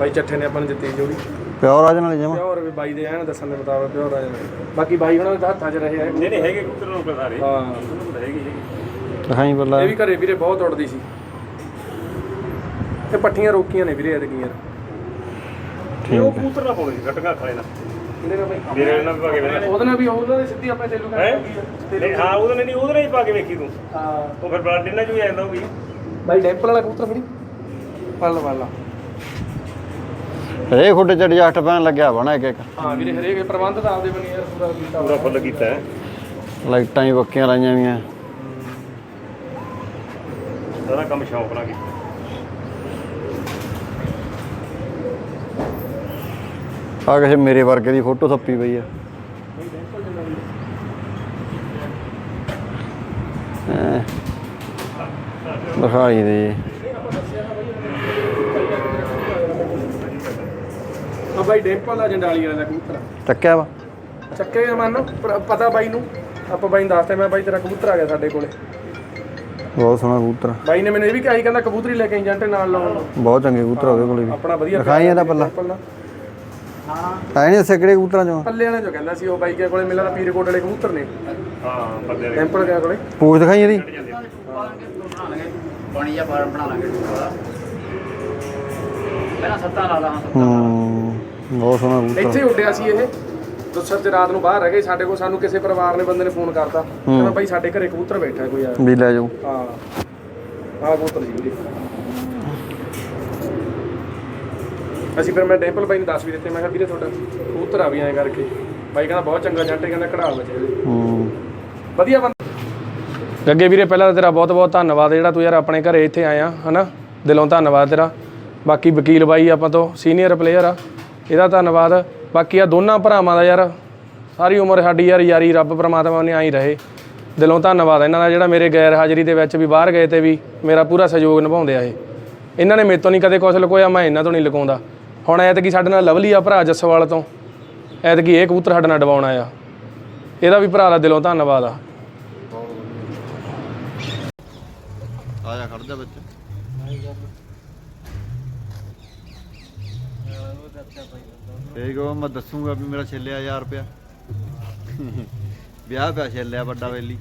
ਬਾਈ ਚੱਠੇ ਨੇ ਆਪਾਂ ਨੂੰ ਦਿੱਤੀ ਜੋੜੀ। ਪਿਓਰ ਰਾਜ ਨਾਲ ਜਮਾ? ਪਿਓਰ ਵੀ ਬਾਈ ਦੇ ਐਨ ਦੱਸਣ ਦੇ ਮੁਤਾਬਕ ਪਿਓਰ ਆ ਬਾਕੀ ਬਾਈ ਉਹਨਾਂ ਦੇ ਹੱਥਾਂ 'ਚ ਰਹੇ ਆ ਨਹੀਂ ਨਹੀਂ ਹੈਗੇ ਕਬੂਤਰ ਨੂੰ ਸਾਰੇ ਹਾਂ। ਹੈਗੀ ਹੈਗੀ। ਦਿਖਾਈ ਬੱਲਾ। ਇਹ ਵੀ ਘਰੇ ਵੀਰੇ ਬਹੁਤ ਉੜਦੀ ਸੀ। ਤੇ ਪੱਠੀਆਂ ਰੋਕੀਆਂ ਨੇ ਵੀਰੇ ਐਤਕੀਆਂ ਇਹ ਉਹ ਕਬੂਤਰ ਨਾ ਪਾਉਣੇ ਸੀ ਗੱਟਗਾ ਖਾਲੇ ਨਾ। ਨਾਲ ਮੇਰੇ ਨਾਲ ਵੀ ਪਾ ਕੇ ਵੇਖ। ਉਹਦੇ ਨਾਲ ਵੀ ਉਹਨਾਂ ਦੇ ਸਿੱਧੀ ਆਪਣੇ ਤੇਲੂ ਹੈ? ਕਰ ਨਹੀਂ ਹਾਂ ਉਹਦੇ ਨਾਲ ਨਹੀਂ ਉਹਦੇ ਨਾਲ ਹੀ ਪਾ ਕੇ ਵੇਖੀ ਤੂੰ। ਹਾਂ। ਉਹ ਫਿਰ ਬਲੱਡ ਇਹਨਾਂ ਚ ਵੀ ਆ ਜਾਂਦਾ ਉਹ ਵੀ। ਬਾਈ ਡੈਂਪਲ ਵਾਲਾ ਕਬੂਤਰ ਫੜੀ ਪੱਲ ਵਾਲਾ। ਇਹ ਖੁੱਡੇ ਚ ਐਡਜਸਟ ਪੈਣ ਲੱਗਿਆ ਬਣਾ ਇੱਕ ਇੱਕ। ਹਾਂ ਵੀਰੇ ਹਰੇਕ ਪ੍ਰਬੰਧ ਤਾਂ ਆਪਦੇ ਬਣੀ ਯਾਰ ਪੂਰਾ ਕੀਤਾ ਪੂਰਾ ਫੁੱਲ ਕੀਤਾ ਹੈ। ਲਾਈਟਾਂ ਹੀ ਬੱਕੀਆਂ ਲਾਈਆਂ ਵੀਆਂ ਸਾਰਾ ਕੰਮ ਸ਼ੌਂਕ ਨਾਲ ਕੀਤਾ। ਆ ਕਿਸੇ ਮੇਰੇ ਵਰਗੇ ਦੀ ਫੋਟੋ ਥੱਪੀ ਪਈ ਆ। ਦਿਖਾਈ ਦੇ। ਆ ਬਾਈ ਡੈਂਪਲ ਦਾ ਜੰਡਾਲੀ ਵਾਲਾ ਦਾ ਕਬੂਤਰ ਆ। ਚੱਕਿਆ ਵਾ। ਚੱਕੇ ਮਨ ਪਤਾ ਬਾਈ ਨੂੰ ਆਪਾਂ ਬਾਈ ਨੂੰ ਦੱਸਤਾ ਮੈਂ ਬਾਈ ਤੇਰਾ ਕਬੂਤਰ ਆ ਗਿਆ ਸਾਡੇ ਕੋਲੇ। ਬਹੁਤ ਸੋਹਣਾ ਕਬੂਤਰ ਬਾਈ ਨੇ ਮੈਨੂੰ ਇਹ ਵੀ ਕਿਹਾ ਸੀ ਕਹਿੰਦਾ ਕਬੂਤਰੀ ਲੈ ਕੇ ਆਈ ਜੰਟੇ ਨਾਲ ਲਾਉਣ ਨੂੰ। ਬਹੁਤ ਚੰਗੇ ਕਬੂਤਰ ਉਹਦੇ ਕੋਲੇ ਵੀ। ਆਪਣਾ ਵਧੀਆ ਦਿਖਾਈ ਇਹਦਾ ਪੱਲਾ। ਡੈਂਪਲ ਦਾ। ਐ ਨਹੀਂ ਦੱਸਿਆ ਕਿਹੜੇ ਕਬੂਤਰਾਂ ਚੋਂ? ਪੱਲੇ ਵਾਲੇ ਜੋ ਕਹਿੰਦਾ ਸੀ ਉਹ ਬਾਈ ਕੇ ਕੋਲੇ ਮਿਲਦਾ ਪੀਰਕੋਟ ਵਾਲੇ ਕਬੂਤਰ ਨੇ। ਹਾਂ ਬੰਦੇ ਦੇ ਡੈਂਪਲ ਗਿਆ ਕੋਲੇ? ਪੂਛ ਦਿਖਾਈ ਇਹਦੀ। ਪਾਣੀ ਜਾਂ ਫਾਰਮ ਬਣਾ ਲਾਂਗੇ। ਪਹਿਲਾਂ ਸੱਤਾ ਲਾ ਲਾਂ ਹੂੰ। ਬਹੁਤ ਸੋਹਣਾ ਕਬੂਤਰ ਇੱਥੇ ਉੱਡਿਆ ਸੀ ਇਹ। ਦੁਸਰ ਚ ਰਾਤ ਨੂੰ ਬਾਹਰ ਰਹਿ ਗਏ ਸਾਡੇ ਕੋਲ ਸਾਨੂੰ ਕਿਸੇ ਪਰਿਵਾਰ ਨੇ ਬੰਦੇ ਨੇ ਫੋਨ ਕਰਤਾ। ਕਹਿੰਦਾ ਬਾਈ ਸਾਡੇ ਘਰੇ ਕਬੂਤਰ ਬੈਠਾ ਕੋਈ ਆ। ਵੀ ਲੈ ਜਾਓ। ਹਾਂ। ਆਹ ਕਬੂਤਰ ਸੀ ਵੀਰੇ। ਅਸੀਂ ਫਿਰ ਮੈਂ ਡੈਂਪਲ ਬਾਈ ਨੂੰ ਦੱਸ ਵੀ ਦਿੱਤੇ ਮੈਂ ਕਿਹਾ ਵੀਰੇ ਤੁਹਾਡਾ ਕਬੂਤਰ ਆ ਵੀ ਐਂ ਕਰਕੇ। ਬਾਈ ਕਹਿੰਦਾ ਬਹੁਤ ਚੰਗਾ ਜੰਟੇ ਕਹਿੰਦਾ ਕਢਾ ਬਚੇ ਹੂੰ। ਵਧੀਆ ਬੰਦਾ। ਗੱਗੇ ਵੀਰੇ ਪਹਿਲਾਂ ਤੇਰਾ ਬਹੁਤ ਬਹੁਤ ਧੰਨਵਾਦ ਜਿਹੜਾ ਤੂੰ ਯਾਰ ਆਪਣੇ ਘਰੇ ਇੱਥੇ ਆਇਆ ਹਨਾ? ਦਿਲੋਂ ਧੰਨਵਾਦ ਤੇਰਾ। ਬਾਕੀ ਵਕੀਲ ਬਾਈ ਆਪਾਂ ਤੋਂ ਸੀਨੀਅਰ ਪਲੇਅਰ ਆ। ਇਹਦਾ ਧੰਨਵਾਦ। ਬਾਕੀ ਆ ਦੋਨਾਂ ਭਰਾਵਾਂ ਦਾ ਯਾਰ, ਸਾਰੀ ਉਮਰ ਸਾਡੀ ਯਾਰ ਯਾਰੀ ਰੱਬ ਪ੍ਰਮਾਤਮਾ ਨੇ ਆਈ ਰਹੇ। ਦਿਲੋਂ ਧੰਨਵਾਦ ਇਹਨਾਂ ਦਾ ਜਿਹੜਾ ਮੇਰੇ ਗੈਰ ਹਾਜ਼ਰੀ ਦੇ ਵਿੱਚ ਵੀ ਬਾਹਰ ਗਏ ਤੇ ਵੀ ਮੇਰਾ ਪੂਰਾ ਸਹਿਯੋਗ ਨਿਭਾਉਂਦੇ ਆ ਇਹ। ਇਹਨਾਂ ਨੇ ਮੇਰੇ ਤੋਂ ਨਹੀਂ ਕਦੇ ਕੁਝ ਲੁਕੋਇਆ, ਮੈਂ ਇਹਨਾਂ ਤੋਂ ਨਹੀਂ ਲੁਕਾਉਂਦਾ। ਹੁਣ ਐਤਕੀ ਸਾਡੇ ਨਾਲ ਲਵਲੀ ਆ ਭਰਾ ਜੱਸਵਾਲ ਤੋਂ। ਐਤਕੀ ਇਹ ਕਬੂਤਰ ਸਾਡੇ ਨਾਲ ਡਵਾਉਣਾ ਆ ਇਹਦਾ ਵੀ ਭਰਾ ਦਾ ਦਿਲੋਂ ਧੰਨਵਾਦ ਆ। ਆ ਜਾ ਖੜ ਜਾ ਵਿੱਚ ਇਹ ਕੋ ਮੈਂ ਦੱਸੂਗਾ ਵੀ ਮੇਰਾ ਛੱਲਿਆ 1000 ਰੁਪਿਆ ਵਿਆਹ ਪਿਆ ਛੱਲਿਆ ਵੱਡਾ ਵੇਲੀ।